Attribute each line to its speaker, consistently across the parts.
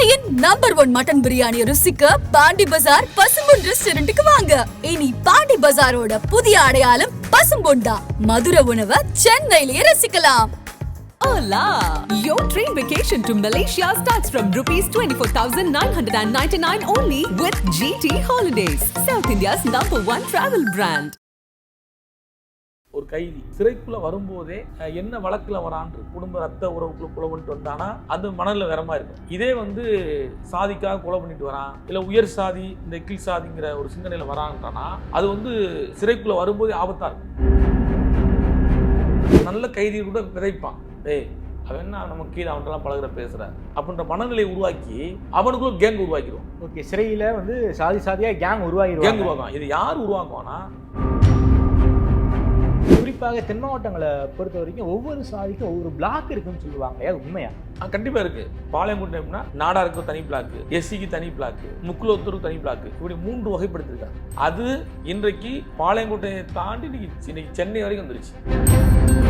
Speaker 1: சென்னையின் number one mutton biryani ருசிக்க பாண்டி பஜார் பசும்பொன் ரெஸ்டாரண்ட்டுக்கு வாங்க இனி பாண்டி பஜாரோட புதிய அடையாளம் பசும்பொன் தான் மதுரை உணவை சென்னையிலேயே ரசிக்கலாம்
Speaker 2: Hola! Your train vacation to Malaysia starts from rupees 24,999 only with GT Holidays, South India's number one travel brand.
Speaker 3: ஒரு கைதி சிறைக்குள்ள வரும்போதே என்ன வழக்குல வரான்னு குடும்ப ரத்த உறவுக்குள்ள கொலை பண்ணிட்டு வந்தானா அது மணல்ல வேற மாதிரி இருக்கும். இதே வந்து சாதிக்காக கொலை பண்ணிட்டு வரான் இல்ல உயர் சாதி இந்த கீழ் சாதிங்கிற ஒரு சிந்தனையில வரான்றானா அது வந்து சிறைக்குள்ள வரும்போதே ஆபத்தா இருக்கும். நல்ல கைதி கூட விதைப்பான். டேய் அவன் என்ன நம்ம கீழே அவன்கிட்டலாம் பழகுற பேசுற? அப்படின்ற மனநிலையை உருவாக்கி அவனுக்குள்ள கேங் உருவாக்கிடுவான்.
Speaker 4: ஓகே சிறையில வந்து சாதி சாதியா கேங்
Speaker 3: கேங்
Speaker 4: உருவாகிடுவாங்க
Speaker 3: உருவாக்குவான். இது யார் உருவாக்குவானா
Speaker 4: குறிப்பாக தென் மாவட்டங்களை பொறுத்த வரைக்கும் ஒவ்வொரு சாதிக்கும் ஒவ்வொரு பிளாக் இருக்குன்னு சொல்லுவாங்க. அது உண்மையா?
Speaker 3: கண்டிப்பாக கண்டிப்பா இருக்கு. பாளையங்கோட்டைனா நாடாருக்கு தனி பிளாக்கு எஸ்சிக்கு தனி பிளாக்கு முக்குலத்தூருக்கு தனி பிளாக்கு இப்படி மூன்று வகைப்படுத்திருக்காங்க. அது இன்றைக்கு பாளையங்கோட்டையை தாண்டி இன்னைக்கு சென்னை வரைக்கும் வந்துருச்சு.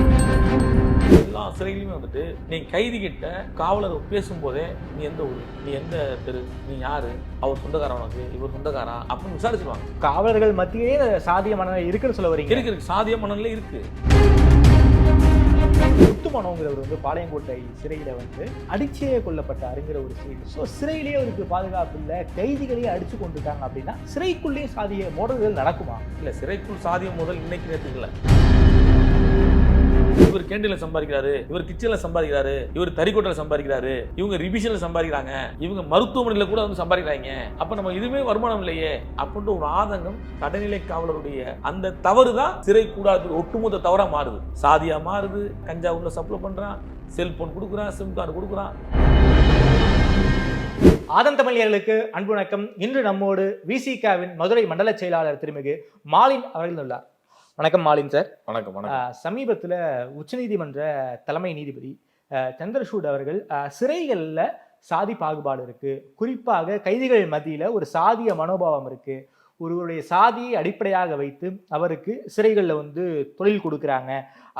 Speaker 3: எல்லா சிறையிலுமே வந்துட்டு நீ கைதி கிட்ட காவலர் பேசும்போதே நீ எந்த ஊர்? நீ எந்த தெரு? நீ யாரு? அவர் சொந்தக்காரன் உனக்கு இவர் சொந்தக்காரா? அப்படின்னு விசாரிச்சிருவாங்க.
Speaker 4: காவலர்கள் மத்தியிலே இந்த சாதிய மனநிலை இருக்குன்னு சொல்ல வரீங்க.
Speaker 3: இருக்கு இருக்கு. சாதிய மனநிலை இருக்கு.
Speaker 4: முத்துமனோங்கிறவர் வந்து பாளையங்கோட்டை சிறையில வந்து அடிச்சே கொல்லப்பட்டாருங்கிற ஒரு செய்தி ஸோ சிறையிலேயே அவருக்கு பாதுகாப்பு இல்லை. கைதிகளையே அடிச்சு கொண்டுட்டாங்க அப்படின்னா சிறைக்குள்ளேயே சாதிய மோதல்கள் நடக்குமா?
Speaker 3: இல்ல சிறைக்குள் சாதியம் முதல் இன்னைக்கு நேற்றுக்கு இல்ல இவர் கேண்டீன்ல சம்பாதிக்கிறாரு இவர் கிச்சன்ல சம்பாதிக்கிறாரு இவர் தறிக்கோட்டில சம்பாதிக்கிறாரு இவங்க ரிவிஷன்ல சம்பாதிக்கிறாங்க இவங்க மருத்துவமனையில கூட வந்து சம்பாதிக்கிறாங்க. அப்ப நம்ம இதுவுமே வருமானம் இல்லையே அப்படின்ற ஒரு ஆதங்கம் கடைநிலை காவலருடைய அந்த தவறு தான் சிறை கூடாது ஒட்டுமொத்த தவறா மாறுது. சாதியா மாறுது. கஞ்சா உள்ள சப்ளை பண்றான் செல்போன் கொடுக்குறான் சிம் கார்டு கொடுக்குறான்.
Speaker 4: ஆதந்தமிழியர்களுக்கு அன்பு வணக்கம். இன்று நம்மோடு விசிகாவின் மதுரை மண்டல செயலாளர் திருமிகு மாலின் அவர்கள் உள்ளார். வணக்கம் மாலின் சார்.
Speaker 3: வணக்கம்
Speaker 4: சமீபத்துல உச்சநீதிமன்ற தலைமை நீதிபதி சந்திரசூட் அவர்கள் சிறைகள்ல சாதி பாகுபாடு இருக்கு. குறிப்பாக கைதிகள் மத்தியில ஒரு சாதிய மனோபாவம் இருக்கு. ஒருவருடைய சாதியை அடிப்படையாக வைத்து அவருக்கு சிறைகளில் வந்து தொழில் கொடுக்குறாங்க.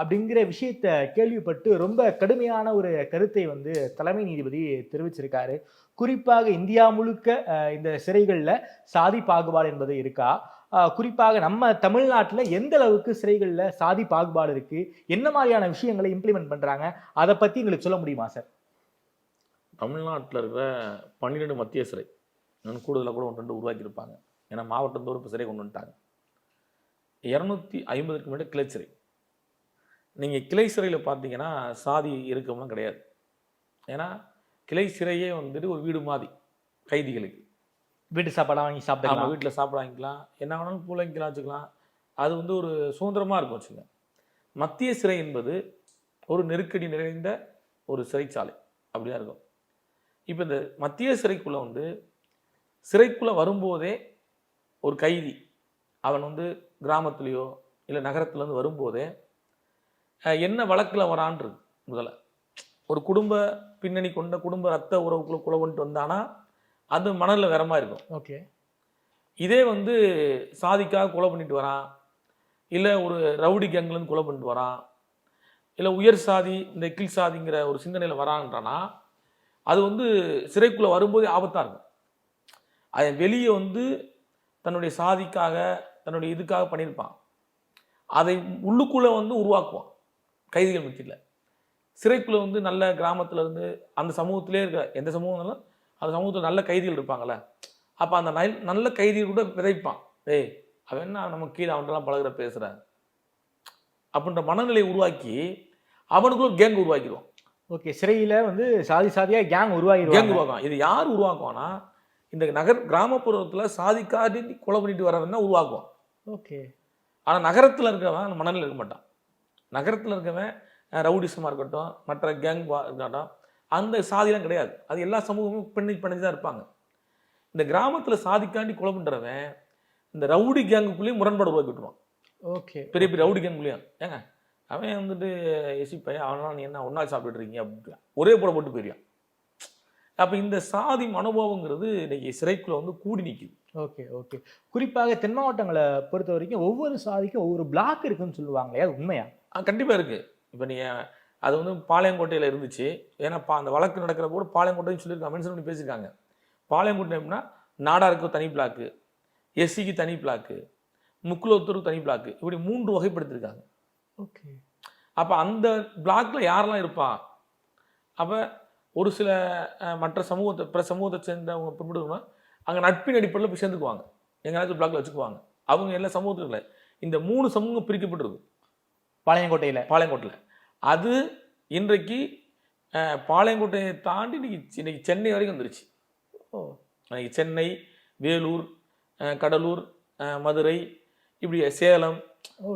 Speaker 4: அப்படிங்கிற விஷயத்த கேள்விப்பட்டு ரொம்ப கடுமையான ஒரு கருத்தை வந்து தலைமை நீதிபதி தெரிவிச்சிருக்காரு. குறிப்பாக இந்தியா முழுக்க இந்த சிறைகளில் சாதி பாகுபாடு என்பது இருக்கா? குறிப்பாக நம்ம தமிழ்நாட்டில் எந்த அளவுக்கு சிறைகளில் சாதி பாகுபாடு இருக்கு? என்ன மாதிரியான விஷயங்களை இம்ப்ளிமெண்ட் பண்றாங்க? அதை பத்தி எங்களுக்கு சொல்ல முடியுமா சார்
Speaker 3: தமிழ்நாட்டில் இருக்கிற பன்னிரெண்டு மத்திய சிறை இன்னும் கூடுதலாக கூட ஒன்று ரெண்டு உருவாக்கியிருப்பாங்க. ஏன்னா மாவட்டந்தோறும் இப்போ சிறை கொண்டு வந்துட்டாங்க. இரநூத்தி ஐம்பதுக்கு மேலே கிளை சிறை. நீங்கள் கிளை சிறையில் பார்த்தீங்கன்னா சாதி இருக்கவங்களாம் கிடையாது. ஏன்னா கிளை சிறையே வந்துட்டு ஒரு வீடு மாதிரி கைதிகளுக்கு.
Speaker 4: வீட்டு சாப்பாடு வாங்கி சாப்பிடலாம்
Speaker 3: வீட்டில் சாப்பிட வாங்கிக்கலாம். என்ன வேணாலும் பூலைக்கலாம் வச்சுக்கலாம். அது வந்து ஒரு சுதந்திரமாக இருக்கும் வச்சுங்க. மத்திய சிறை என்பது ஒரு நெருக்கடி நிறைந்த ஒரு சிறைச்சாலை. அப்படிதான் இருக்கும். இப்போ இந்த மத்திய சிறைக்குள்ளே வந்து சிறைக்குள்ளே வரும்போதே ஒரு கைதி அவன் வந்து கிராமத்துலேயோ இல்லை நகரத்துலேருந்து வரும்போதே என்ன வழக்கில் வரான்றது முதல்ல. ஒரு குடும்ப பின்னணி கொண்ட குடும்ப ரத்த உறவுக்குள்ள குழவன்ட்டு வந்தானா அது மணலில் வேற மாதிரி இருக்கும்.
Speaker 4: ஓகே.
Speaker 3: இதே வந்து சாதிக்காக கொலை பண்ணிட்டு வரான். இல்லை ஒரு ரவுடி கேங்லேருந்து கொலை பண்ணிட்டு வரான். இல்லை உயர் சாதி இந்த கீழ் சாதிங்கிற ஒரு சிந்தனையில் வரான்றானா அது வந்து சிறைக்குள்ளே வரும்போதே ஆபத்தாக இருக்கும். அது வெளியே வந்து தன்னுடைய சாதிக்காக தன்னுடைய இதுக்காக பண்ணியிருப்பான். அதை உள்ளுக்குள்ளே வந்து உருவாக்குவான் கைதிகள் மத்தியில். சிறைக்குள்ளே வந்து நல்ல கிராமத்துல இருந்து அந்த சமூகத்திலே இருக்க எந்த சமூகம் இருந்தாலும் அந்த சமூகத்தில் நல்ல கைதிகள் இருப்பாங்கல்ல. அப்போ அந்த நல் நல்ல கைதிகள் கூட விதைப்பான். டேய் அவன் என்ன நம்ம கீழே அவன்கிட்டலாம் பழகுற பேசுற? அப்படின்ற மனநிலையை உருவாக்கி அவனுக்குள்ள கேங் உருவாக்கிடுவான்.
Speaker 4: ஓகே சிறையில வந்து சாதி சாதியா கேங்
Speaker 3: கேங்
Speaker 4: உருவாகிடுவாங்க
Speaker 3: உருவாக்குவான். இது யார் உருவாக்குவானா இந்த நகர் கிராமப்புறத்தில் சாதிக்காடி கொலை பண்ணிட்டு வரவன் உருவாக்குவான்.
Speaker 4: ஓகே.
Speaker 3: ஆனால் நகரத்தில் இருக்கிறவன் மனநிலை இருக்க மாட்டான். நகரத்தில் இருக்கவன் ரவுடிசமாக இருக்கட்டும் மற்ற கேங் இருக்கட்டும் அந்த சாதிலாம் கிடையாது. அது எல்லா சமூகமும் பெண்ணி பிணைஞ்சு தான் இருப்பாங்க. இந்த கிராமத்தில் சாதிக்காண்டி கொலை பண்ணுறவன் இந்த ரவுடி கேங்குக்குள்ளேயும் முரண்பாடு உருவாக்கி விட்டுருவான்.
Speaker 4: ஓகே.
Speaker 3: பெரிய பெரிய ரவுடி கேங்குள்ளேயும். ஏங்க அவன் வந்துட்டு எசி பையன் அவனால நீ என்ன ஒன்றா சாப்பிட்டுட்டு இருக்கீங்க அப்படின்னு ஒரே போட போட்டு போயிருவான் அப்போ இந்த சாதி மனோபாவங்கிறது இன்னைக்கு சிறைக்குள்ள வந்து கூடி நிற்குது
Speaker 4: ஓகே ஓகே. குறிப்பாக தென் மாவட்டங்களை பொறுத்த வரைக்கும் ஒவ்வொரு சாதிக்கும் ஒவ்வொரு பிளாக் இருக்குன்னு சொல்லுவாங்களே அது உண்மையா?
Speaker 3: கண்டிப்பாக இருக்குது இப்போ நீங்கள் அது வந்து பாளையங்கோட்டையில் இருந்துச்சு. ஏன்னா பா அந்த வழக்கு நடக்கிற போது பாளையங்கோட்டைன்னு சொல்லியிருக்காங்க மென்ஷன் பண்ணி பேசியிருக்காங்க. பாளையங்கோட்டை எப்படின்னா நாடாருக்கு தனி பிளாக்கு எஸ்சிக்கு தனி பிளாக்கு முக்குலத்தூருக்கு தனி பிளாக்கு இப்படி மூன்று வகைப்படுத்தியிருக்காங்க.
Speaker 4: ஓகே.
Speaker 3: அப்போ அந்த பிளாக்ல யாரெல்லாம் இருப்பா? அப்போ ஒரு சில மற்ற சமூகத்தை பிற சமூகத்தை சேர்ந்தவங்க பின்படுறவங்க அங்கே நட்பின் அடிப்படையில் போய் சேர்ந்துக்குவாங்க. எங்கேயாச்சும் பிளாக்ல வச்சுக்குவாங்க. அவங்க எல்லா சமூகத்துக்கும் இல்லை. இந்த மூணு சமூகம் பிரிக்கப்பட்டிருக்கு
Speaker 4: பாளையங்கோட்டையில.
Speaker 3: பாளையங்கோட்டில் அது இன்றைக்கு பாளையங்கோட்டையை தாண்டி இன்னைக்கு இன்னைக்கு சென்னை வரைக்கும் வந்துருச்சு.
Speaker 4: ஓ.
Speaker 3: இன்னைக்கு சென்னை வேலூர் கடலூர் மதுரை இப்படி சேலம்.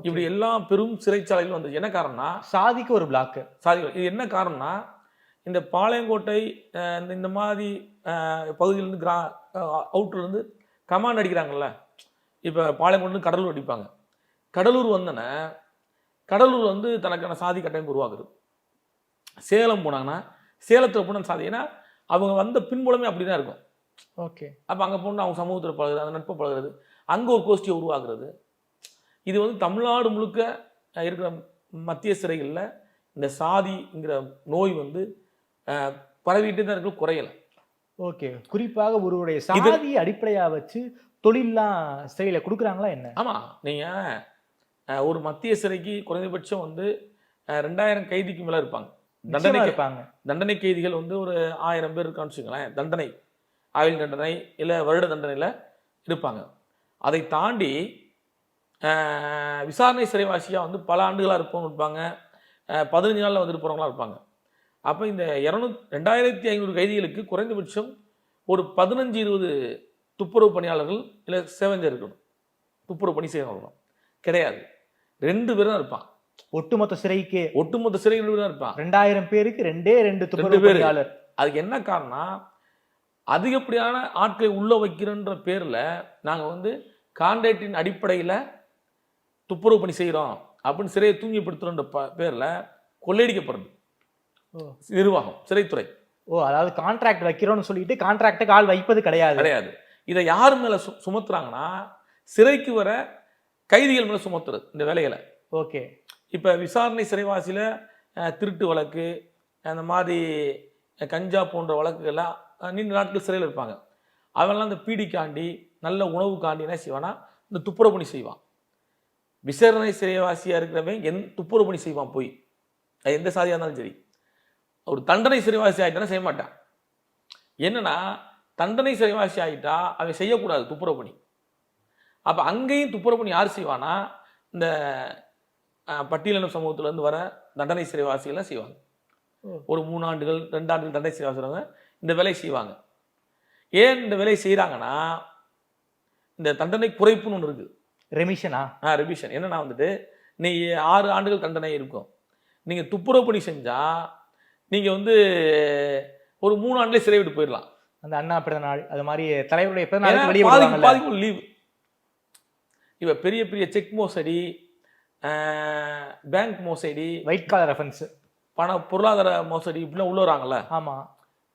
Speaker 3: இப்படி எல்லா பெரும் சிறைச்சாலைகளும் வந்துச்சு என்ன காரணம்னா
Speaker 4: சாதிக்கு ஒரு பிளாக்
Speaker 3: சாதி இது என்ன காரணம்னா இந்த பாளையங்கோட்டை இந்த இந்த மாதிரி பகுதியிலேருந்து கிரா அவுட்டர்லேருந்து கமாண்ட் அடிக்கிறாங்கல்ல இப்போ பாளையங்கோட்டிலேருந்து கடலூர் அடிப்பாங்க. கடலூர் வந்தோன்னே கடலூர் வந்து தனக்கான சாதி கட்டமைப்பு உருவாக்குது. சேலம் போனாங்கன்னா சேலத்தில் போன சாதி. ஏன்னா அவங்க வந்த பின்புலமே அப்படி தான் இருக்கும்.
Speaker 4: ஓகே.
Speaker 3: அப்போ அங்கே போனால் அவங்க சமூகத்தில் பழகுறது அந்த நட்பை பழகுறது அங்கே ஒரு கோஷ்டியை உருவாக்குறது. இது வந்து தமிழ்நாடு முழுக்க இருக்கிற மத்திய சிறைகளில் இந்த சாதிங்கிற நோய் வந்து பரவிட்டே தான் இருக்கு குறையல.
Speaker 4: ஓகே. குறிப்பாக ஒருவருடைய சாதியை அடிப்படையா வச்சு தொழில்லாம் சிறையில கொடுக்குறாங்களா என்ன?
Speaker 3: ஆமாம் நீங்கள் ஒரு மத்திய சிறைக்கு குறைந்தபட்சம் வந்து ரெண்டாயிரம் கைதிக்கு மேலே இருப்பாங்க. தண்டனை
Speaker 4: இருப்பாங்க.
Speaker 3: தண்டனை கைதிகள் வந்து ஒரு ஆயிரம் பேர் இருக்கான்னு வச்சுக்கோங்களேன். தண்டனை ஆயுள் தண்டனை இல்லை வருட தண்டனையில் இருப்பாங்க. அதை தாண்டி விசாரணை சிறைவாசியாக வந்து பல ஆண்டுகளாக இருப்பவங்க இருப்பாங்க. பதினஞ்சு நாளில் வந்துட்டு போகிறவங்களாம் இருப்பாங்க. அப்போ இந்த இரநூ ரெண்டாயிரத்தி ஐநூறு கைதிகளுக்கு குறைந்தபட்சம் ஒரு பதினஞ்சு இருபது துப்புரவு பணியாளர்கள் இல்லை சேவஞ்சர் இருக்கணும். துப்புரவு பணி செய்யணும் கிடையாது. ரெண்டு பேரும் இருப்பான்.
Speaker 4: ஒட்டுமொத்த சிறைக்கு
Speaker 3: ஒட்டுமொத்த சிறை ரெண்டு பேரும் தான் இருப்பான்.
Speaker 4: ரெண்டாயிரம் பேருக்கு ரெண்டே ரெண்டு துப்புரவு
Speaker 3: பேரு. அதுக்கு என்ன காரணம் அதிகப்படியான ஆட்களை உள்ள வைக்கிறன்ற பேர்ல நாங்க வந்து கான்ட்ராக்டின் அடிப்படையில துப்புரவு பணி செய்கிறோம் அப்படின்னு சிறையை தூங்கிப்படுத்துறோன்ற ப பேர்ல கொள்ளையடிக்கப்படுறது
Speaker 4: ஓ.
Speaker 3: நிர்வாகம் சிறைத்துறை.
Speaker 4: ஓ அதாவது கான்ட்ராக்ட் வைக்கிறோம்னு சொல்லிட்டு கான்ட்ராக்டுக்கு ஆள் வைப்பது கிடையாது.
Speaker 3: கிடையாது. இதை யார் மேல சு சுமத்துறாங்கன்னா சிறைக்கு வர கைதிகள் மேல சுமத்துறது இந்த வேலைகளை.
Speaker 4: ஓகே.
Speaker 3: இப்போ விசாரணை சிறைவாசியில் திருட்டு வழக்கு அந்த மாதிரி கஞ்சா போன்ற வழக்குகள்லாம் நீண்ட நாட்கள் சிறையில் இருப்பாங்க. அவன்லாம் இந்த பீடிக்காண்டி நல்ல உணவுக்காண்டி என்ன செய்வானா இந்த துப்புரவு பணி செய்வான். விசாரணை சிறைவாசியாக இருக்கிறவன் எந் துப்புரவு பணி செய்வான் போய். அது எந்த சாதியாக இருந்தாலும் சரி. ஒரு தண்டனை சிறைவாசி ஆகிட்டானா செய்ய மாட்டான்? என்னன்னா தண்டனை சிறைவாசி ஆகிட்டா அவன் செய்யக்கூடாது துப்புரவு பணி அப்போ அங்கேயும் துப்புரவு யார் செய்வானா இந்த பட்டியலின சமூகத்திலேருந்து வர தண்டனை சிறைவாசிகள்லாம் செய்வாங்க. ஒரு மூணு ஆண்டுகள் ரெண்டு ஆண்டுகள் தண்டனை சிறைவாசிறவங்க இந்த வேலையை செய்வாங்க. ஏன் இந்த வேலையை செய்கிறாங்கன்னா இந்த தண்டனை குறைப்புன்னு ஒன்று இருக்குது
Speaker 4: ரெமிஷனா
Speaker 3: ஆ ரிவிஷன் என்னன்னா வந்துட்டு நீ ஆறு ஆண்டுகள் தண்டனை இருக்கும். நீங்கள் துப்புரவு பணி செஞ்சால் நீங்கள் வந்து ஒரு மூணு ஆண்டுலேயே சிறை விட்டு போயிடலாம்.
Speaker 4: அந்த அண்ணா பிறந்த நாள் அது மாதிரி தலைவருடைய பிறந்த
Speaker 3: ஏன்னா
Speaker 4: நாளுக்கு வெளியே
Speaker 3: பாதிக்கு
Speaker 4: விடுவாங்கல்ல?
Speaker 3: பாதிக்கு லீவு இப்போ பெரிய பெரிய செக் மோசடி பேங்க் மோசடி
Speaker 4: ஒயிட் காலர் ரெஃபரன்ஸ்
Speaker 3: பண பொருளாதார மோசடி இப்படிலாம் உள்ள வராங்கல்ல?
Speaker 4: ஆமா.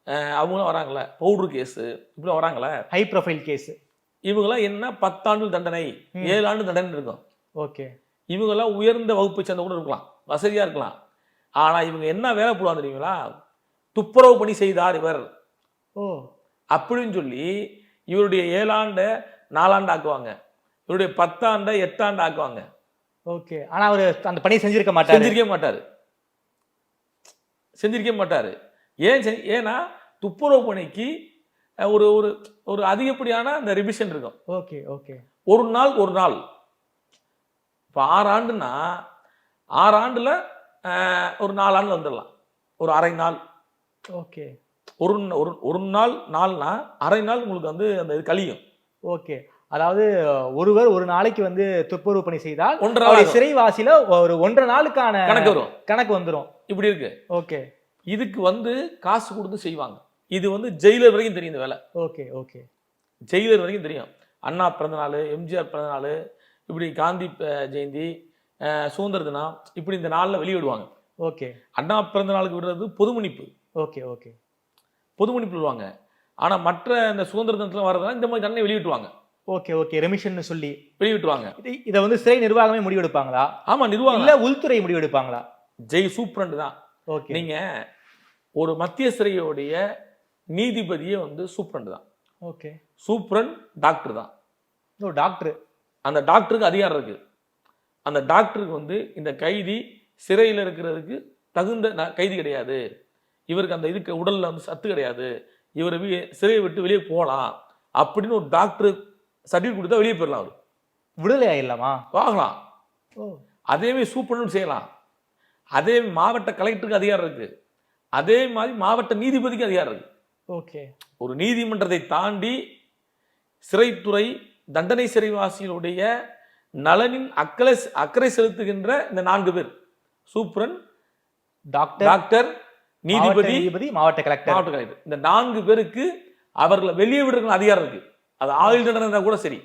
Speaker 3: அஹ் அவங்களும் வராங்கல்ல? பவுடர் கேஸு இப்படிலாம் வராங்கல்ல?
Speaker 4: ஹை ப்ரொஃபைல் கேஸ்
Speaker 3: இவங்கெல்லாம் என்ன பத்தாண்டு தண்டனை. ஏழு ஆண்டு தண்டனை இருக்கும்.
Speaker 4: ஓகே.
Speaker 3: இவங்கெல்லாம் உயர்ந்த வகுப்பை சேர்ந்த கூட இருக்கலாம் வசதியாக இருக்கலாம். ஆனால் இவங்க என்ன வேலை போடுவாங்க தெரியுங்களா? துப்புரவு பணி செய்தார் இவர்.
Speaker 4: ஓ.
Speaker 3: அப்படின்னு சொல்லி இவருடைய ஏழாண்டை நாலாண்டு ஆக்குவாங்க. இவருடைய பத்தாண்டை எட்டாண்டு ஆக்குவாங்க.
Speaker 4: ஓகே. ஆனா அவரு அந்த பணியை செஞ்சிருக்க மாட்டாரு.
Speaker 3: செஞ்சிருக்கவே மாட்டாரு. செஞ்சிருக்கவே மாட்டாரு. ஏன் ஏன்னா துப்புரவு பணிக்கு ஒரு ஒரு ஒரு அதிகப்படியான அந்த ரிவிஷன் இருக்கும்.
Speaker 4: Okay okay.
Speaker 3: ஒரு நாள் ஒரு நாள். இப்போ ஆறு ஆண்டுன்னா ஆறு ஆண்டுல ஒரு நாலு ஆண்டுல வந்துடலாம். ஒரு அரை நாள்.
Speaker 4: ஓகே.
Speaker 3: ஒரு ஒரு ஒரு நாள் நாள்னா அரை நாள் உங்களுக்கு வந்து அந்த இது கழியும்.
Speaker 4: ஓகே. அதாவது ஒருவர் ஒரு நாளைக்கு வந்து துப்புரவு பணி செய்தால்
Speaker 3: ஒன்றரை
Speaker 4: சிறைவாசியில ஒரு ஒன்றரை நாளுக்கான
Speaker 3: கணக்கு வரும்.
Speaker 4: கணக்கு வந்துரும்.
Speaker 3: இப்படி இருக்கு.
Speaker 4: ஓகே.
Speaker 3: இதுக்கு வந்து காசு கொடுத்து செய்வாங்க. இது வந்து ஜெயிலர் வரைக்கும் தெரியும் இந்த வேலை.
Speaker 4: Okay okay.
Speaker 3: ஜெயிலர் வரைக்கும் தெரியும். அண்ணா பிறந்தநாள் எம்ஜிஆர் பிறந்தநாள் இப்படி காந்தி ஜெயந்தி சுதந்திர தினம் இப்படி இந்த நாளில் வெளியிடுவாங்க.
Speaker 4: ஓகே.
Speaker 3: அண்ணா பிறந்த நாளுக்கு விடுறது பொதுமன்னிப்பு
Speaker 4: ஓகே ஓகே.
Speaker 3: பொதுமன்னிப்பு விடுவாங்க ஆனால் மற்ற இந்த சுதந்திர தினத்தில் வர்றதுனா இந்த மாதிரி தண்டனை வெளியிட்டுவாங்க.
Speaker 4: ஓகே ஓகே ரெமிஷன் சொல்லி.
Speaker 3: வெளியிட்டுவாங்க
Speaker 4: இது இதை வந்து சிறை நிர்வாகமே முடிவெடுப்பாங்களா?
Speaker 3: ஆமாம் நிர்வாகம்.
Speaker 4: இல்ல உள்துறை முடிவெடுப்பாங்களா?
Speaker 3: ஜெய் சூப்ரண்ட் தான்.
Speaker 4: ஓகே
Speaker 3: நீங்க ஒரு மத்திய சிறையோடைய நீதிபதியே வந்து சூப்பரண்ட் தான்.
Speaker 4: ஓகே
Speaker 3: சூப்பரண்ட் டாக்டர் தான்.
Speaker 4: Oh doctor.
Speaker 3: அந்த டாக்டருக்கு அதிகாரம் இருக்கு. அந்த டாக்டருக்கு வந்து இந்த கைதி சிறையில் இருக்கிறதுக்கு தகுந்த கைதி கிடையாது. இவருக்கு அந்த இதுக்கு உடல்ல வந்து சத்து கிடையாது. இவரை சிறையை விட்டு வெளியே போகலாம். அப்படின்னு ஒரு டாக்டர் சர்டிஃபிகேட் கொடுத்தா வெளியே போயிடலாம் அவர்.
Speaker 4: விடுதலை ஆயிடலாமா
Speaker 3: வாங்கலாம்
Speaker 4: ஓ
Speaker 3: அதேமாதிரி சூப்பரண்டும் செய்யலாம். அதே மாவட்ட கலெக்டருக்கு அதிகாரம் இருக்கு. அதே மாதிரி மாவட்ட நீதிபதிக்கு அதிகாரம் இருக்கு.
Speaker 4: ஓகே.
Speaker 3: ஒரு நீதிமன்றத்தை தாண்டி சிறைத்துறை தண்டனை சிறைவாசிகளுடைய நலனின் அக்கறை அக்கறை செலுத்துகின்ற இந்த நான்கு பேர். சூப்பரன்
Speaker 4: டாக்டர்
Speaker 3: டாக்டர்
Speaker 4: நீதிபதி மாவட்ட கலெக்டர்.
Speaker 3: மாவட்ட கலெக்டர். இந்த நான்கு பேருக்கு அவர்களை வெளியே விடுற அதிகாரம் இருக்கு. அது ஆயுள் தண்டனை கூட சரி.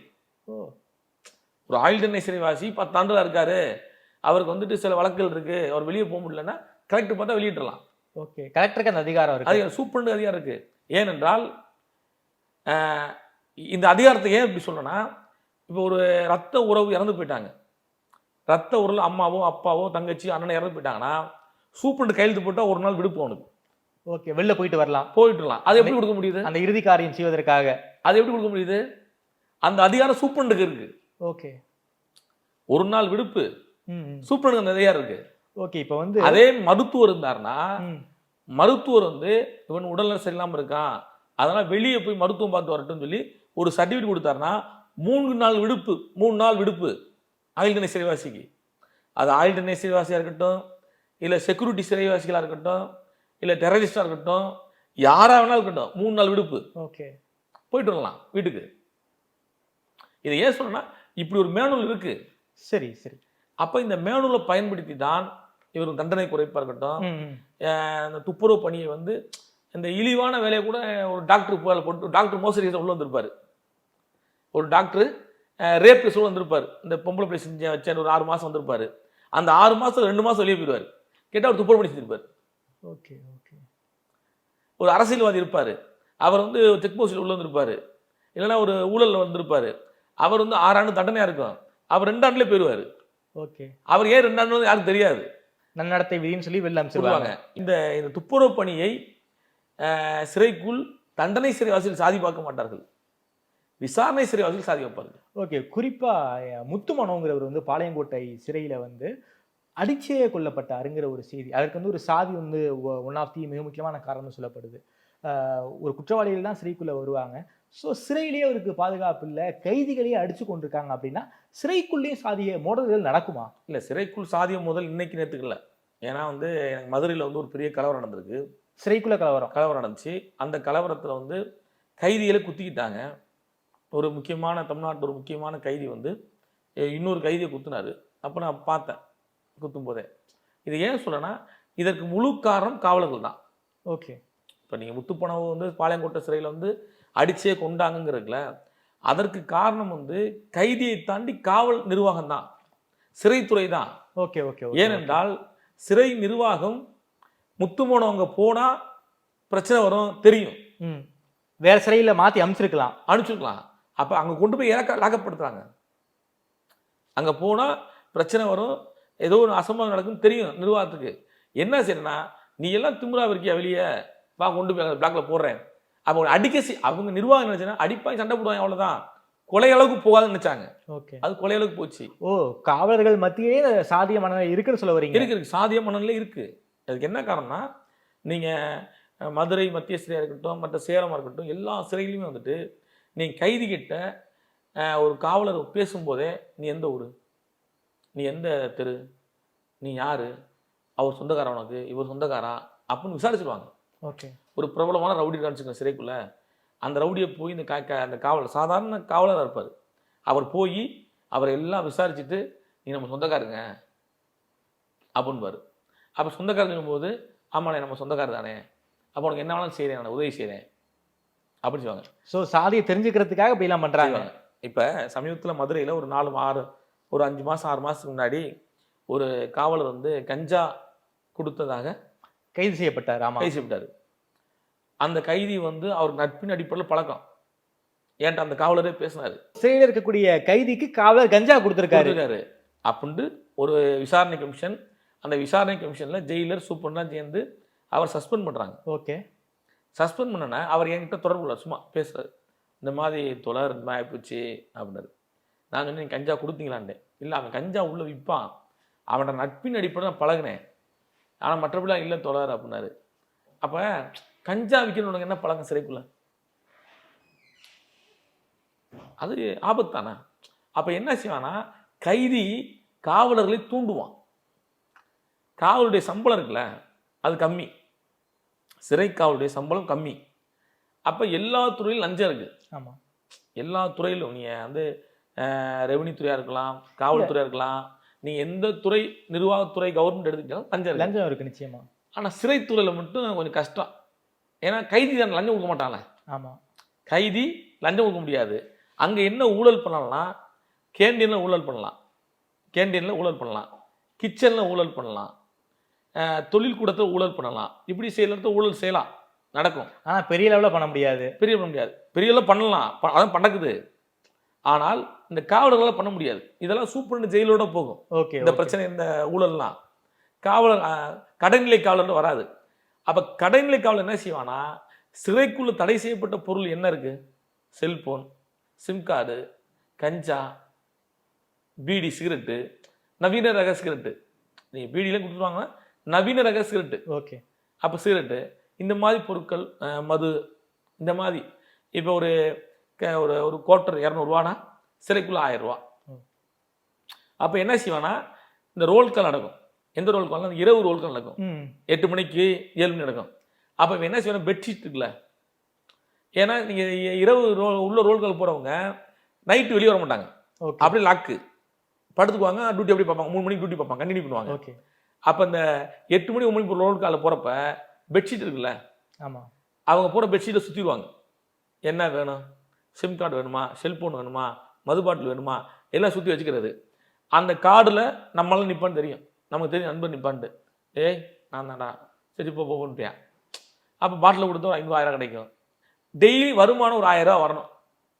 Speaker 4: ஓ.
Speaker 3: ஒரு ஆயுள் தண்டனை சிறைவாசி பத்தாண்டுல இருக்காரு. அவருக்கு வந்துட்டு சில வழக்குகள் இருக்கு. அவர் வெளியே போக முடியலன்னா கலெக்டர் பார்த்தா வெளியிடலாம்
Speaker 4: ஓகே. கலெக்டருக்கு அந்த அதிகாரம் இருக்கு.
Speaker 3: அதிகாரம் சூப்பரண்டு அதிகாரம் இருக்கு. ஏனென்றால் இந்த அதிகாரத்தை ஏன் இப்படி சொல்றேன்னா இப்போ ஒரு ரத்த உறவு இறந்து போயிட்டாங்க. ரத்த உறவு அம்மாவோ அப்பாவோ தங்கச்சி அண்ணனை இறந்து போயிட்டாங்கன்னா சூப்பரண்டு கையெழுத்து போட்டால் ஒரு நாள் விடுப்பு அவனுக்கு.
Speaker 4: ஓகே வெளில போயிட்டு வரலாம்.
Speaker 3: போயிட்டுலாம். அது எப்படி கொடுக்க முடியுது?
Speaker 4: அந்த இறுதி காரியம் செய்வதற்காக.
Speaker 3: அது எப்படி கொடுக்க முடியுது? அந்த அதிகாரம் சூப்பரண்டுக்கு இருக்கு.
Speaker 4: ஓகே.
Speaker 3: ஒரு நாள் விடுப்பு. அந்த அதிகாரம் இருக்கு.
Speaker 4: ஓகே இப்போ வந்து
Speaker 3: அதே மருத்துவர் இருந்தாருன்னா மருத்துவர் வந்து இவன் உடல்நல சரியில்லாம இருக்கான். அதனால வெளியே போய் மருத்துவம் பார்த்து வரட்டும்னு சொல்லி ஒரு சர்டிஃபிகேட் கொடுத்தாருன்னா மூணு நாள் விடுப்பு மூணு நாள் விடுப்பு. ஆயுள் தண்டனை சிறைவாசிக்கு. அது ஆயுள் தண்டனை சிறைவாசியாக இருக்கட்டும் இல்லை செக்யூரிட்டி சிறைவாசிகளாக இருக்கட்டும் இல்லை டெரரிஸ்டாக இருக்கட்டும் யாராக வேணாலும் இருக்கட்டும் மூணு நாள் விடுப்பு.
Speaker 4: ஓகே
Speaker 3: போயிட்டு வரலாம் வீட்டுக்கு. இதை ஏன் சொன்னா இப்படி ஒரு மேனுவல் இருக்கு.
Speaker 4: சரி சரி.
Speaker 3: அப்போ இந்த மேனுவலை பயன்படுத்தி தான் இவர் தண்டனை குறைப்பாக இருக்கட்டும். அந்த துப்புரவு பணியை வந்து இந்த இழிவான வேலையை கூட ஒரு டாக்டர் புகார் போட்டு டாக்டர் மோசடி உள்ள வந்திருப்பாரு. ஒரு டாக்டர் ரேப் கேஸ் உள்ள வந்திருப்பாரு. இந்த பொம்பளை பிள்ளை செஞ்ச வச்ச ஒரு ஆறு மாசம் வந்திருப்பாரு. அந்த ஆறு மாசம் ரெண்டு மாசம் வெளியே போயிடுவார். கேட்டால் அவர் துப்புரவு பணி செஞ்சிருப்பாரு.
Speaker 4: ஓகே
Speaker 3: ஒரு அரசியல்வாதி இருப்பாரு. அவர் வந்து செக் போஸ்டில் உள்ள வந்திருப்பாரு. இல்லைன்னா ஒரு ஊழல்ல வந்திருப்பாரு. அவர் வந்து ஆறு ஆண்டு தண்டனையா இருக்கும் அவர் ரெண்டு ஆண்டுலேயே போயிடுவாரு.
Speaker 4: ஓகே.
Speaker 3: அவர் ஏன் ரெண்டு ஆண்டு யாருக்கும் தெரியாது?
Speaker 4: நன்னடத்தை விதின்னு சொல்லி வெளில
Speaker 3: சொல்லுவாங்க. இந்த இந்த துப்புரவு பணியை சிறைக்குள் தண்டனை சிறைவாசிகள் சாதி பார்க்க மாட்டார்கள். விசாரணை சிறைவாசிகள் சாதி வைப்பார்கள்
Speaker 4: ஓகே. குறிப்பா அஹ், முத்து மனோங்கிறவர் வந்து பாளையங்கோட்டை சிறையில வந்து அடிச்சே கொல்லப்பட்டாருங்கிற ஒரு செய்தி. அதற்கு வந்து ஒரு சாதி வந்து ஒன் ஆஃப் தி மிக முக்கியமான காரணம் சொல்லப்படுது. ஒரு குற்றவாளிகள் தான் சிறைக்குள்ள வருவாங்க. ஸோ சிறையிலேயே அவருக்கு பாதுகாப்பு இல்லை கைதிகளையே அடிச்சு கொண்டிருக்காங்க அப்படின்னா சிறைக்குள்ளேயும் சாதிய மோதல்கள் நடக்குமா?
Speaker 3: இல்லை சிறைக்குள் சாதியம் முதல் இன்னைக்கு நேற்றுக்கு இல்லை. ஏன்னா வந்து எனக்கு மதுரையில் வந்து ஒரு பெரிய கலவரம் நடந்திருக்கு.
Speaker 4: சிறைக்குள்ள கலவரம்.
Speaker 3: கலவரம் நடந்துச்சு. அந்த கலவரத்தில் வந்து கைதிகளை குத்திக்கிட்டாங்க. ஒரு முக்கியமான தமிழ்நாட்டில் ஒரு முக்கியமான கைதி வந்து இன்னொரு கைதியை குத்துனாரு. அப்போ நான் பார்த்தேன். குத்தும் போதே இது ஏன் சொல்றேன்னா இதற்கு முழு காரணம் காவலர்கள் தான்.
Speaker 4: ஓகே.
Speaker 3: இப்போ நீங்கள் முத்துப்பணவை வந்து பாளையங்கோட்டை சிறையில் வந்து அடிச்சே கொண்டாங்கங்கிறதுல அதற்கு காரணம் வந்து கைதியை தாண்டி காவல் நிர்வாகம் தான். சிறைத்துறை தான்.
Speaker 4: ஓகே ஓகே
Speaker 3: ஏனென்றால் சிறை நிர்வாகம் முத்துமோனவங்க போனா பிரச்சனை வரும் தெரியும்.
Speaker 4: ம். வேற சிறையில மாத்தி அமைச்சிருக்கலாம்
Speaker 3: அனுப்பிச்சுக்கலாம் அப்ப அங்க கொண்டு போய் இறக்க லாக்கப்படுத்துறாங்க. அங்க போனா பிரச்சனை வரும் ஏதோ ஒரு அசம்பவம் நடக்கும் தெரியும் நிர்வாகத்துக்கு. என்ன செய்யணும்னா நீ எல்லாம் திமுறா இருக்கியா வெளியே? வா கொண்டு போய் பிளாக்ல போடுறேன். உன்னை அடிக்க அவங்க நிர்வாகம் நினைச்சுன்னா அடிப்பாங்க சண்டை போடுவாங்க அவ்வளவுதான். கொலை அளவுக்கு போகாதுன்னு நினைச்சாங்க.
Speaker 4: ஓகே.
Speaker 3: அது கொலை அளவுக்கு போச்சு.
Speaker 4: ஓ காவலர்கள் மத்தியிலே இந்த சாதிய மனநிலை இருக்குன்னு சொல்ல வரீங்க.
Speaker 3: இருக்கு இருக்கு. சாதிய மனநிலை இருக்கு. அதுக்கு என்ன காரணம்னா நீங்க அஹ், மதுரை மத்திய சிறையா இருக்கட்டும் மற்ற சேலமா இருக்கட்டும் எல்லா சிறையிலுமே வந்துட்டு நீ கைதி கிட்ட அஹ், ஒரு காவலர் பேசும்போதே நீ எந்த ஊர்? நீ எந்த தெரு? நீ யாரு? அவர் சொந்தக்காரா உனக்கு இவர் சொந்தக்காரா? அப்படின்னு விசாரிச்சிருவாங்க.
Speaker 4: ஓகே.
Speaker 3: ஒரு பிரபலமான ரவுடி காமிச்சுக்கோங்க சிறைக்குள்ள. அந்த ரவுடியை போய் இந்த கா அந்த காவலர் சாதாரண காவலராக இருப்பார். அவர் போய் அவரை எல்லாம் விசாரிச்சுட்டு நீ நம்ம சொந்தக்காரங்க அப்படின்பாரு. அப்போ சொந்தக்காரங்கும் போது ஆமாண்ணே நம்ம சொந்தக்காரர் தானே. அப்போ உனக்கு என்ன வேணாலும் செய்கிறேன் நான் உதவி செய்கிறேன் அப்படின்னு சொல்லுவாங்க.
Speaker 4: சோ சாதியை தெரிஞ்சுக்கிறதுக்காக இப்படி எல்லாம்
Speaker 3: செய்வாங்க. இப்போ சமீபத்தில் மதுரையில் ஒரு நாலு ஆறு ஒரு அஞ்சு மாதம் ஆறு மாதத்துக்கு முன்னாடி ஒரு காவலர் வந்து கஞ்சா கொடுத்ததாக
Speaker 4: கைது செய்யப்பட்டார். ஆமா.
Speaker 3: கைது செய்யப்பட்டாரு. அந்த கைதி வந்து அவர் நட்பின் அடிப்படையில் பழக்கம். ஏன்ட்ட அந்த காவலரே பேசினாரு?
Speaker 4: சிறையில் இருக்கக்கூடிய கைதிக்கு காவலர் கஞ்சா கொடுத்திருக்காரு.
Speaker 3: அப்படின்ட்டு ஒரு விசாரணை கமிஷன் அந்த விசாரணை கமிஷனில் ஜெயிலர் சூப்பர்லாம் சேர்ந்து அவர் சஸ்பெண்ட் பண்ணுறாங்க
Speaker 4: ஓகே.
Speaker 3: சஸ்பெண்ட் பண்ணனா அவர் என்கிட்ட தொடர்பு கொள்ள சும்மா பேசுறாரு. இந்த மாதிரி மாதிரி ஆயிப்போச்சு அப்படின்னாரு. நான் சொன்னேன் "நீங்க கஞ்சா கொடுத்தீங்களான்ட்டு இல்லை அவன் கஞ்சா உள்ள விற்பான் அவனோட நட்பின் அடிப்படை நான் பழகினேன். ஆனால் மற்றபடிலாம் இல்லை தொடர் அப்படின்னாரு. அப்போ கஞ்சா விற்கணும் உனக்கு என்ன பழக்கம் சிறைக்குள்ள? அது ஆபத்தானே? அப்போ என்ன செய்வானா கைதி காவலர்களை தூண்டுவான். காவலுடைய சம்பளம் இருக்குல்ல அது கம்மி. சிறை காவலுடைய சம்பளம் கம்மி. அப்போ எல்லா துறையிலும் லஞ்சம் இருக்கு.
Speaker 4: ஆமா.
Speaker 3: எல்லா துறையிலும் நீங்கள் வந்து ரெவன்யூ துறையாக இருக்கலாம் காவல்துறையாக இருக்கலாம். நீ எந்த துறை நிர்வாகத்துறை கவர்மெண்ட் எடுத்துக்கிட்டாலும் லஞ்சம்
Speaker 4: லஞ்சம் இருக்கு நிச்சயமா.
Speaker 3: ஆனால் சிறைத்துறையில் மட்டும் கொஞ்சம் கஷ்டம். ஏன்னா கைதி தான் லஞ்சம் கொடுக்க மாட்டான்ல.
Speaker 4: ஆமா.
Speaker 3: கைதி லஞ்சம் கொடுக்க முடியாது. அங்கே என்ன ஊழல் பண்ணலாம்னா கேண்டீனில் ஊழல் பண்ணலாம். கேண்டீனில் ஊழல் பண்ணலாம். கிச்சனில் ஊழல் பண்ணலாம். தொழில் கூடத்தில் ஊழல் பண்ணலாம். இப்படி செய்யறது ஊழல் செய்யலாம். நடக்கும்.
Speaker 4: ஆனா பெரிய லெவல்ல பண்ண முடியாது.
Speaker 3: பெரிய பண்ண முடியாது. பெரிய அளவு பண்ணலாம். அதான் நடக்குது ஆனால் இந்த காவலர்களால் பண்ண முடியாது. இதெல்லாம் சூப்பர் ஜெயிலோட போகும்.
Speaker 4: ஓகே
Speaker 3: இந்த பிரச்சனை இந்த ஊழல்லாம். காவலர் கடைநிலை காவலர் வராது. அப்ப கடைநிலை காவலர் என்ன செய்வானா சிறைக்குள்ள தடை செய்யப்பட்ட பொருள் என்ன இருக்கு? Cellphone sim card ganja beedi cigarette நவீன ரக சிகரெட்டு. நீங்க பீடியில கொடுத்துருவாங்க நவீன ரக சிகரெட்டு.
Speaker 4: ஓகே.
Speaker 3: அப்போ சிகரெட்டு இந்த மாதிரி பொருட்கள் மது இந்த மாதிரி. இப்போ ஒரு ஒரு ஒரு குவார்ட்டர் இரநூறுவானா? சிறைக்குள்ள ஆயிரம் ரூபா. அப்போ என்ன செய்வானா இந்த ரோல் கால் நடக்கும். எந்த ரோல் கால் இரவு ரோல் கால் நடக்கும். எட்டு மணிக்கு ஏழு மணி நடக்கும். அப்போ என்ன செய்வானா பெட்ஷீட் இருக்குல்ல. ஏன்னா நீங்கள் இரவு ரோ உள்ள ரோல் கால் போகிறவங்க நைட்டு வெளியே வர மாட்டாங்க. அப்படியே லாக்கு படுத்துக்குவாங்க டியூட்டி அப்படியே பார்ப்பாங்க. மூணு மணிக்கு டியூட்டி பார்ப்பாங்க. கண்டினியூ பண்ணுவாங்க.
Speaker 4: ஓகே.
Speaker 3: அப்போ இந்த எட்டு மணி ஒன்பது மணி ரோல் காலில் போகிறப்ப பெட்ஷீட் இருக்குல்ல.
Speaker 4: ஆமா.
Speaker 3: அவங்க போகிற பெட்ஷீட்டை சுற்றிடுவாங்க என்ன வேணும்? சிம் கார்டு வேணுமா? செல்போன் வேணுமா? மது பாட்டில் வேணுமா? எல்லாம் சுற்றி வச்சுக்கிறது. அந்த கார்டில் நம்மளால நிற்பான்னு தெரியும். நமக்கு தெரியும் நண்பர் நிற்பான்ட்டு ஏய் நான் தான்டா. சரி இப்போ போகணுட்டியான் அப்போ பாட்டில் கொடுத்தா ஒரு ஐநூறு ஆயிரம் கிடைக்கும். டெய்லி வருமானம் ஒரு ஆயிரம் ரூபா வரணும்.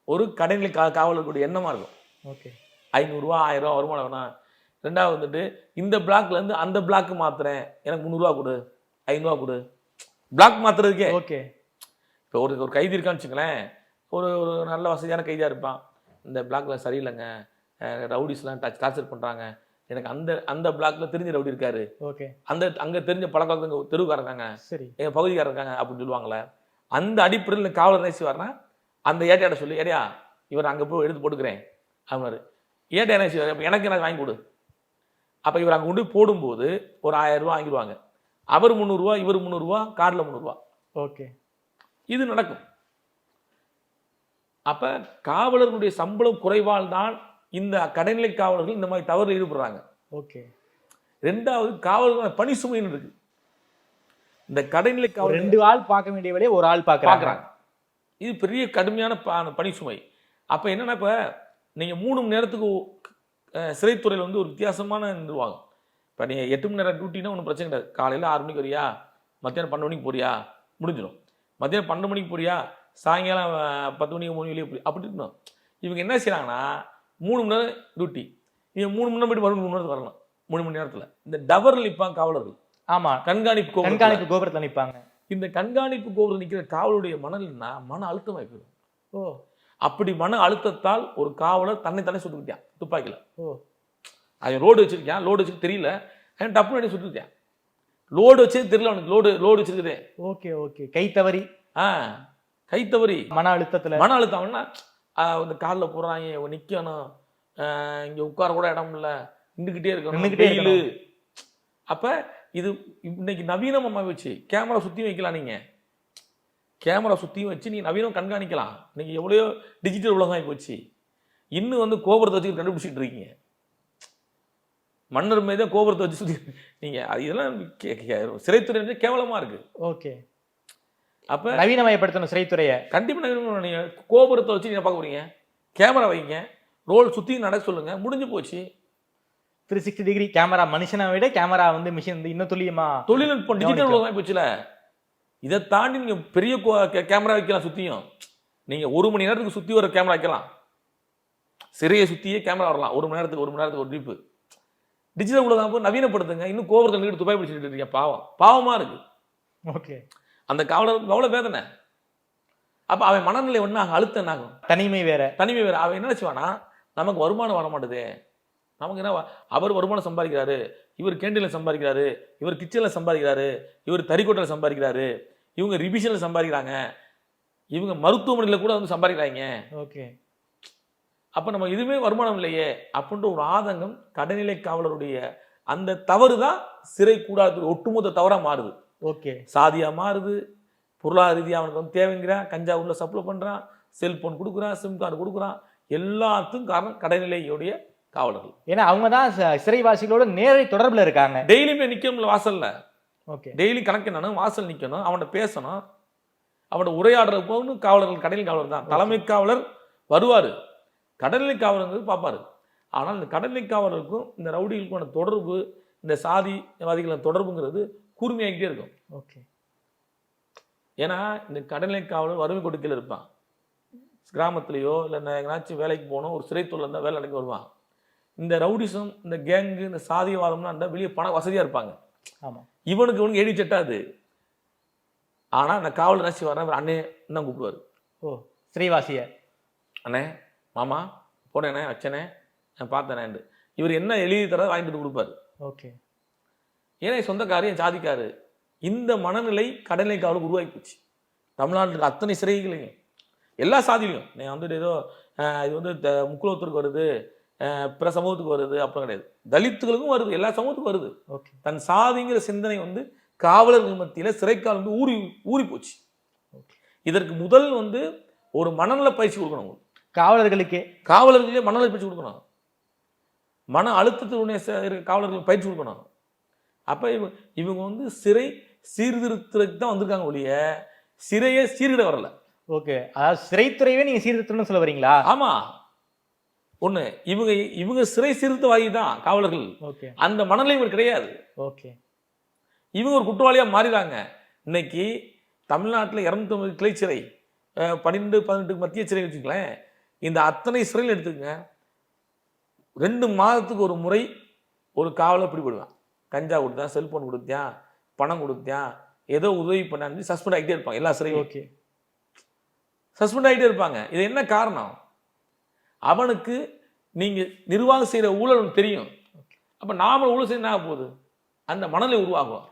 Speaker 3: ஒரு கடைநிலை கா காவலர்களுடைய எண்ணமாக இருக்கும்.
Speaker 4: ஓகே.
Speaker 3: ஐநூறுரூவா ஆயிரம் ரூபா வருமானம் வேணாம் ரெண்டாவது வந்துட்டு இந்த பிளாக்ல இருந்து அந்த பிளாக் மாத்துறேன். எனக்கு முந்நூறுரூவா கொடு. ஐநூறுரூவா கொடு. பிளாக் மாத்துறதுக்கே.
Speaker 4: ஓகே.
Speaker 3: இப்போ ஒரு ஒரு கைதி இருக்கான்னு வச்சுங்களேன் ஒரு ஒரு நல்ல வசதியான கைதியாக இருப்பான். இந்த பிளாக்ல சரியில்லைங்க. ரவுடிஸ்லாம் டச் டார்ச்சர் பண்ணுறாங்க எனக்கு அந்த அந்த பிளாக்ல தெரிஞ்ச ரவுடி இருக்காரு.
Speaker 4: ஓகே.
Speaker 3: அந்த அங்கே தெரிஞ்ச பழக்கம் தெருவுக்காரங்க
Speaker 4: சரி.
Speaker 3: எங்கள் பகுதிக்காரர் இருக்காங்க அப்படின்னு சொல்லுவாங்களே அந்த அடிப்படையில் காவலர் நேசி வரனா அந்த ஏட்டையாட சொல்லி ஏடியா இவர் அங்கே போய் எடுத்து போட்டுக்கிறேன். அப்படின்னாரு. ஏட்டையா நேசி அப்போ எனக்கு எனக்கு வாங்கி கொடு. அப்போ இவர் அங்கே கொண்டு போடும்போது ஒரு ஆயிரம் ரூபா வாங்கிடுவாங்க. அவர் முந்நூறுரூவா இவர் முந்நூறுரூவா கார்டில் முந்நூறுரூவா
Speaker 4: ஓகே.
Speaker 3: இது நடக்கும். அப்ப காவலர்களுடைய சம்பளம் குறைவால் தான் இந்த கடைநிலை காவலர்கள் இந்த மாதிரி தவறு ஈடுபடுறாங்க.
Speaker 4: ஓகே.
Speaker 3: ரெண்டாவது காவலர்கள் பணி சுமைன்னு இருக்கு. இந்த கடைநிலை
Speaker 4: ஒரு
Speaker 3: காவலர்
Speaker 4: ரெண்டு ஆள் பார்க்க வேண்டிய வேலையை ஒரு ஆள் பார்க்கறாங்க.
Speaker 3: பார்க்குறாங்க. இது பெரிய கடுமையான பணி சுமை. அப்ப என்னன்னா இப்ப நீங்க மூணு மணி நேரத்துக்கு சிறைத்துறையில வந்து ஒரு வித்தியாசமான நிர்வாகம் இப்ப நீங்க எட்டு மணி நேரம் டியூட்டினா ஒன்றும் பிரச்சனை கிடையாது. காலையில ஆறு மணிக்கு வரியா? மத்தியானம் பன்னெண்டு மணிக்கு போறியா? முடிஞ்சிடும். மத்தியானம் பன்னெண்டு மணிக்கு போறியா? சாயங்காலம் பத்து மணிக்கு மூணு வெளியே அப்படி இருக்கணும். இவங்க என்ன செய்றாங்கன்னா மூணு மணி நேரம் டியூட்டி இவங்க மூணு மணி நேரம் போயிட்டு மறுபடியும் மூணு நேரத்துக்கு வரலாம். மூணு மணி நேரத்துல. இந்த டவரில் நிற்பாங்க காவலர்கள்.
Speaker 4: ஆமா.
Speaker 3: கண்காணிப்பு.
Speaker 4: கண்காணிப்பு கோபுரத்துல நிப்பாங்க.
Speaker 3: இந்த கண்காணிப்பு கோபுரம் நிற்கிற காவலுடைய மனநிலைனா மன அழுத்தமாகி போயிடும்.
Speaker 4: ஓ
Speaker 3: அப்படி மன அழுத்தத்தால் ஒரு காவலர் தன்னை தானே சுட்டுக்கிட்டான் துப்பாக்கியில்.
Speaker 4: ஓ
Speaker 3: அவன் ரோடு வச்சிருக்கான். லோடு வச்சு தெரியல. அவன் டப்புனு அடி சுட்டுக்கிட்டான். லோடு வச்சது தெரியல அவனுக்கு. Load load வச்சிருக்குதே.
Speaker 4: Okay okay. கை தவறி.
Speaker 3: ஆ. கை தவறி
Speaker 4: மன அழுத்தத்துல.
Speaker 3: மன அழுத்தம். அவன்னா இந்த காலில் போடுறாங்க நிற்கணும் இங்கே உட்கார கூட இடம் இல்லை. நின்றுக்கிட்டே இருக்கணும்.
Speaker 4: நின்னுக்கிட்டே
Speaker 3: வெயிலு. அப்போ இது இன்னைக்கு நவீனமாக வச்சு கேமரா சுற்றி வைக்கலாம் நீங்கள் கேமரா சுற்றியும் வச்சு நீ நவீனம் கண்காணிக்கலாம். இன்னைக்கு எவ்வளோ டிஜிட்டல் உலகம் ஆகி போச்சு. இன்னும் வந்து கோபுரத்தை வச்சு கண்டுபிடிச்சிட்டு இருக்கீங்க. மன்னர் மீதே கோபுரத்தை வச்சு சுற்றி நீங்கள் இதெல்லாம் சிறைத்துறை கேவலமாக இருக்கு.
Speaker 4: ஓகே.
Speaker 3: அப்போ
Speaker 4: நவீனமயப்படுத்தணும் சிறைத்துறையை.
Speaker 3: கண்டிப்பாக நான் நீங்கள் கோபுரத்தை வச்சு நீங்கள் பார்க்க போறீங்க. கேமரா வைங்க. ரோல் சுற்றி நடக்க சொல்லுங்க. முடிஞ்சு போச்சு.
Speaker 4: த்ரீ சிக்ஸ்டி டிகிரி கேமரா மனுஷனை விட கேமரா வந்து மிஷின் வந்து இன்னும் துல்லியமா
Speaker 3: தொழில்நுட்பம் டிஜிட்டல். உலகம் போச்சுல. இதை தாண்டி நீங்கள் பெரிய கேமரா வைக்கலாம் சுற்றியும் நீங்கள் ஒரு மணி நேரத்துக்கு சுற்றி ஒரு கேமரா வைக்கலாம். சிறையை சுற்றியே கேமரா வரலாம். ஒரு மணி நேரத்துக்கு ஒரு மணி நேரத்துக்கு ஒரு ட்ரிப்பு டிஜிட்டல் உலகம் நவீனப்படுத்துங்க. இன்னும் கோவர்கள் துபாய் பிடிச்சிட்டு இருக்கீங்க பாவம். பாவமா இருக்கு.
Speaker 4: ஓகே
Speaker 3: அந்த காவலருக்கு அவ்வளவு வேதனை? அப்ப அவன் மனநிலை ஒண்ணு அழுத்தம் என்ன ஆகும்
Speaker 4: தனிமை வேற.
Speaker 3: தனிமை வேறு. அவன் என்ன நினைச்சுவானா நமக்கு வருமானம் வர மாட்டுது நமக்கு என்ன அவர் வருமானம் சம்பாதிக்கிறாரு இவர் கேண்டீனில் சம்பாதிக்கிறாரு இவர் கிச்சனில் சம்பாதிக்கிறாரு இவர் தறிக்கோட்டையில் சம்பாதிக்கிறாரு இவங்க ரிவிஷனில் சம்பாதிக்கிறாங்க இவங்க மருத்துவமனையில் கூட வந்து சம்பாதிக்கிறாங்க.
Speaker 4: ஓகே.
Speaker 3: அப்போ நம்ம இதுவுமே வருமானம் இல்லையே அப்படின்ற ஒரு ஆதங்கம் கடைநிலை காவலருடைய அந்த தவறு தான் சிறை கூடாது ஒட்டுமொத்த தவறாக மாறுது.
Speaker 4: ஓகே.
Speaker 3: சாதியா மாறுது பொருளாதார ரீதியாக அவனுக்கு வந்து தேவைங்கிறான் கஞ்சா உள்ள சப்ளை பண்ணுறான் செல்போன் கொடுக்குறான் சிம் கார்டு கொடுக்குறான் எல்லாத்துக்கும் காரணம் கடைநிலையுடைய காவலர்கள்.
Speaker 4: ஏன்னா அவங்க தான் சிறைவாசிகளோட நேரடி தொடர்புல இருக்காங்க.
Speaker 3: டெய்லியுமே நிற்கணும்ல வாசல்ல.
Speaker 4: ஓகே.
Speaker 3: டெய்லி கணக்கு என்னன்னு வாசல் நிற்கணும் அவன்கிட்ட பேசணும் அவன்கிட்ட உரையாடுற போகணும் காவலர்கள் கடைநிலை காவலர் தான். தலைமை காவலர் வருவார். கடநிலை காவலர்கள் பார்ப்பாரு. ஆனால் இந்த கடநிலை காவலருக்கும் இந்த ரவுடிகளுக்கான தொடர்பு இந்த சாதிவாதிகளின் தொடர்புங்கிறது கூர்மையாகிட்டே இருக்கும்.
Speaker 4: ஓகே.
Speaker 3: ஏன்னா இந்த கடநிலை காவலர் வறுமை கொடுக்கையில் இருப்பான். கிராமத்துலேயோ இல்லை எங்கேனாச்சும் வேலைக்கு போகணும் ஒரு சிறை தொழில் இருந்தால் வேலை நடக்க வருவான். இந்த ரவுடிசம் இந்த கேங்கு இந்த சாதியவாதம்லாம் இருந்தால் வெளியே பண வசதியாக இருப்பாங்க.
Speaker 4: ஆமா.
Speaker 3: இவனுக்கு இவனுக்கு எழுதி செட்டாது. ஆனால் அந்த காவலர் ராசி வர அண்ணே தான் கூப்பிடுவார்.
Speaker 4: ஓ சிறைவாசிய.
Speaker 3: அண்ணே மாமா போனேண்ணே வச்சனே நான் பார்த்தேனேண்டு இவர் என்ன எழுதி தர வாங்கிட்டு கொடுப்பாரு.
Speaker 4: ஓகே.
Speaker 3: ஏன்னா என் சொந்தக்காரு என் சாதிக்காரு இந்த மனநிலை கடநிலை காவலுக்கு உருவாகி போச்சு தமிழ்நாட்டில் இருக்க அத்தனை சிறைகளையும் எல்லா சாதியிலையும். நான் வந்துட்டு ஏதோ இது வந்து முக்குலத்திற்கு வருது பிற சமூகத்துக்கு வருது அப்புறம் கிடையாது. தலித்துகளுக்கும் வருது எல்லா சமூகத்துக்கும் வருது.
Speaker 4: ஓகே.
Speaker 3: தன் சாதிங்கிற சிந்தனை வந்து காவலர்கள் மத்தியில சிறைக்கால் வந்து ஊறி ஊறி போச்சு. இதற்கு முதல் வந்து ஒரு மனநல பயிற்சி கொடுக்கணும்
Speaker 4: காவலர்களுக்கே?
Speaker 3: காவலர்களே மனநல பயிற்சி கொடுக்கணும். மன இருக்க காவலர்களுக்கு பயிற்சி கொடுக்கணும். அப்ப இவங்க இவங்க வந்து சிறை சீர்திருத்தத்துக்கு தான் வந்திருக்காங்க ஒழிய சிறையை சீர்கிட வரல.
Speaker 4: ஓகே. அதாவது சிறைத்துறையவே நீங்க சீர்திருத்தம்னு சொல்ல வரீங்களா?
Speaker 3: ஆமா. ஒண்ணு இவங்க இவங்க சிறை சீர்திருத்தவாதி தான் காவலர்கள்.
Speaker 4: ஓகே.
Speaker 3: அந்த மனநிலை இவர் கிடையாது.
Speaker 4: ஓகே.
Speaker 3: இவங்க ஒரு குற்றவாளியா மாறிடுறாங்க இன்னைக்கு தமிழ்நாட்டில் இரநூத்தொம்பது கிளை சிறை பன்னெண்டு பதினெட்டுக்கு மத்திய சிறை வச்சுக்கலாம் இந்த அத்தனை சிறையில் எடுத்துக்கங்க. ரெண்டு மாதத்துக்கு ஒரு முறை ஒரு காவலை பிடிபடுவேன். கஞ்சா கொடுத்தான் செல்போன் கொடுத்தான் பணம் கொடுத்தான் ஏதோ உதவி பண்ணான்னு சஸ்பெண்ட் ஆகிட்டே இருப்பாங்க எல்லா சிறையும்
Speaker 4: ஓகே.
Speaker 3: சஸ்பெண்ட் ஆகிட்டே இருப்பாங்க. இது என்ன காரணம்? அவனுக்கு நீங்க நிர்வாகம் செய்யற ஊழல் அவனுக்கு தெரியும். அப்ப நாம ஊழல் செய்ய என்ன போகுது? அந்த மனநிலை உருவாகும்.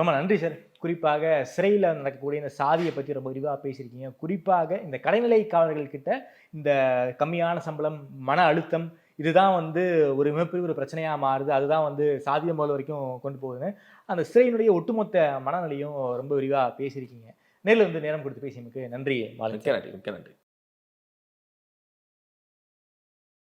Speaker 4: ரொம்ப நன்றி சார். குறிப்பாக சிறையில் நடக்கக்கூடிய இந்த சாதியை பற்றி ரொம்ப விரிவாக பேசியிருக்கீங்க. குறிப்பாக இந்த கடைநிலை காவலர்கள் கிட்ட இந்த கம்மியான சம்பளம் மன அழுத்தம் இதுதான் வந்து ஒரு மிகப்பெரிய ஒரு பிரச்சனையாக மாறுது. அதுதான் வந்து சாதிய முதல் வரைக்கும் கொண்டு போகுதுன்னு அந்த சிறையினுடைய ஒட்டுமொத்த மனநிலையும் ரொம்ப விரிவாக பேசியிருக்கீங்க. நேரில் வந்து நேரம் கொடுத்து பேசியமைக்கு நன்றி
Speaker 3: மிக்க நன்றி மிக்க நன்றி.